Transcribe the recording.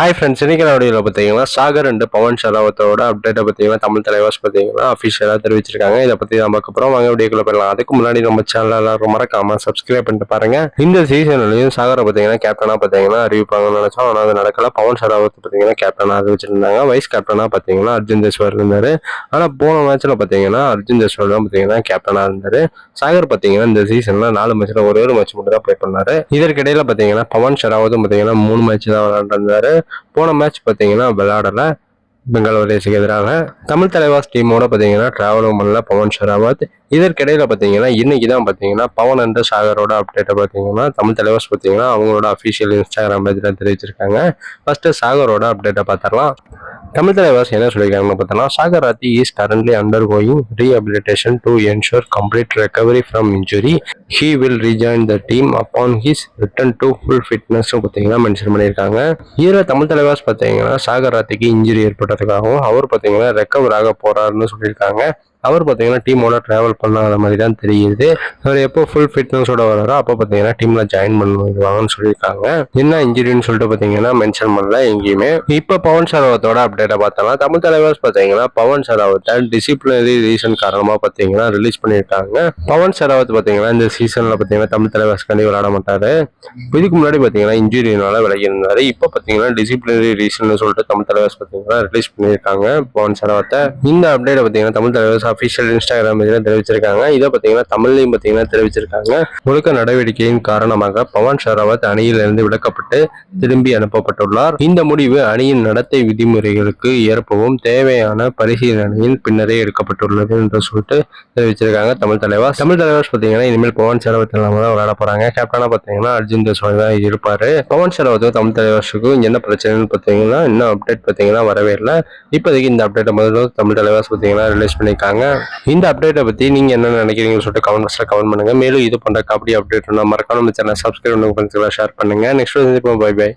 Hi friends இன்றைக்கி ஆடியோவில் பார்த்தீங்கன்னா சாகர் அண்டு பவன் ஷராவத்தோட அப்டேட்டை பார்த்தீங்கன்னா தமிழ் தலைவாஸ் பார்த்தீங்கன்னா அஃபிஷியலாக தெரிவிச்சிருக்காங்க. இதை பற்றி நம்ம அப்புறம் வாங்க வீடியோக்குள்ள போயிடலாம். அதுக்கு முன்னாடி நம்ம சேனல் எல்லாரும் மறக்காம சப்ஸ்கிரைப் பண்ணிட்டு பாருங்க. இந்த சீசன்லையும் சாகரை பார்த்தீங்கன்னா கேப்டனாக பார்த்தீங்கன்னா அறிவிப்பாங்கன்னு நினைச்சோம். ஆனால் அது நடக்கல. பவன் ஷராவத் பார்த்தீங்கன்னா கேப்டனாக அறிவிச்சிருந்தாங்க. வைஸ் கேப்டனாக பார்த்தீங்கன்னா அர்ஜுன் தேஸ்வர் இருந்தார். ஆனால் போன மேட்ச்சில் பார்த்தீங்கன்னா அர்ஜுன் தேஸ்வர் தான் பார்த்தீங்கன்னா கேப்டனாக இருந்தார். சாகர் பார்த்தீங்கன்னா இந்த சீசனில் நாலு மேட்ச்சில் ஒரே ஒரு மேட்ச் மட்டும் தான் ப்ளே பண்ணார். இதற்கிடையில் பார்த்தீங்கன்னா பவன் ஷராவத்தும் பார்த்தீங்கன்னா மூணு மேட்ச் தான் விளாண்டுருந்தாரு போன மேட்ச் பார்த்தீங்கன்னா விளையாடல. பெங்களூரேஸுக்கு எதிராக. தமிழ் தலைவாஸ் டீமோட பார்த்தீங்கன்னா டிராவலும் பண்ணல பவன் ஷெராவத். இதற்கிடையில் பார்த்தீங்கன்னா இன்னைக்கு தான் பார்த்தீங்கன்னா பவன் அண்ட் சாகரோட அப்டேட்டை பார்த்தீங்கன்னா தமிழ் தலைவாஸ் பார்த்தீங்கன்னா அவங்களோட அஃபிஷியல் இன்ஸ்டாகிராம் பேஜில் தெரிவிச்சிருக்காங்க. ஃபர்ஸ்ட் சாகரோட அப்டேட்டை பார்த்துடலாம். தமிழ் தலைவாஸ் என்ன சொல்லியிருக்காங்கன்னு பார்த்தோன்னா Sagar Rathi is currently undergoing rehabilitation to ensure complete recovery from injury he will rejoin the team upon his return to full fitness பார்த்தீங்கன்னா மென்ஷன் பண்ணியிருக்காங்க. இதில் தமிழ் தலைவாஸ் பார்த்தீங்கன்னா சாகர் ராத்திக்கு இன்ஜுரி ஏற்பட்டதுக்காகவும் அவர் பார்த்தீங்கன்னா ரெக்கவர் ஆக போறாருன்னு சொல்லியிருக்காங்க. அவர் பார்த்தீங்கன்னா டீமோட ட்ராவல் பண்ணாத மாதிரி தான் தெரியுது. அவர் எப்போ ஃபுல் ஃபிட்னஸோட வராரோ அப்போ பார்த்தீங்கன்னா டீமில் ஜாயின் பண்ணுவாங்கன்னு சொல்லியிருக்காங்க. என்ன இன்ஜுரின்னு சொல்லிட்டு பார்த்தீங்கன்னா மென்ஷன் பண்ணல எங்கேயுமே. இப்போ பவன் சரவத்தோட அப்டேட்டை பார்த்தோம்னா தமிழ் தலைவர்ஸ் பார்த்தீங்கன்னா பவன் சரவத்தை டிசிப்ளினரி ரீசன் காரணமாக பார்த்தீங்கன்னா ரிலீஸ் பண்ணியிருக்காங்க. பவன் சரவத் பார்த்தீங்கன்னா இந்த சீசனில் பார்த்தீங்கன்னா தமிழ் தலைவர்ஸ் கண்டி விளையாட மாட்டார். இதுக்கு முன்னாடி பார்த்தீங்கன்னா இன்ஜுரினால விலகி இருந்தார். இப்போ பார்த்தீங்கன்னா டிசிப்ளினரி ரீசன் சொல்லிட்டு தமிழ் தலைவர்ஸ் பார்த்தீங்கன்னா ரிலீஸ் பண்ணியிருக்காங்க பவன் சரவத்தை. இந்த அப்டேட்டை பார்த்தீங்கன்னா தமிழ் தலைவர்ஸ் அஃபிஷியல் இன்ஸ்டாகிராம் இதில் தெரிவிச்சிருக்காங்க. இதை பார்த்தீங்கன்னா தமிழ்லையும் பார்த்தீங்கன்னா தெரிவிச்சிருக்காங்க. ஒழுக்க நடவடிக்கையின் காரணமாக பவன் ஷராவத் அணியிலிருந்து விலக்கப்பட்டு திரும்பி அனுப்பப்பட்டுள்ளார். இந்த முடிவு அணியின் நடத்தை விதிமுறைகளுக்கு ஏற்பவும் தேவையான பரிசீலனையின் பின்னரே எடுக்கப்பட்டுள்ளது என்று சொல்லிட்டு தெரிவிச்சிருக்காங்க தமிழ் தலைவர். தமிழ் தலைவர் பார்த்தீங்கன்னா இனிமேல் பவன் ஷராவத் இல்லாமல் தான் விளையாட போறாங்க. கேப்டனா பார்த்தீங்கன்னா அர்ஜுன் தேஸ்வால் தான் இருப்பாரு. பவன் ஷராவத்தும் தமிழ் தலைவர்ஸுக்கும் என்ன பிரச்சனைன்னு பார்த்தீங்கன்னா இன்னும் அப்டேட் பார்த்தீங்கன்னா வரவே இல்லை. இப்போதைக்கு இந்த அப்டேட்டை முதல்ல தமிழ் தலைவர்ஸ் பார்த்தீங்கன்னா ரிலீஸ் பண்ணியிருக்காங்க. இந்த அப்டேட்டை பற்றி நீங்கள் என்ன நினைக்கிறீங்கன்னு சொல்லிட்டு கமெண்ட் பாக்ஸில் கமெண்ட் பண்ணுங்க. மேலும் இது போன்ற கபடி அப்டேட் மறக்காம நம்ம சேனல் சப்ஸ்கிரைப் பண்ணுங்க ஷேர் பண்ணுங்க. Next bye bye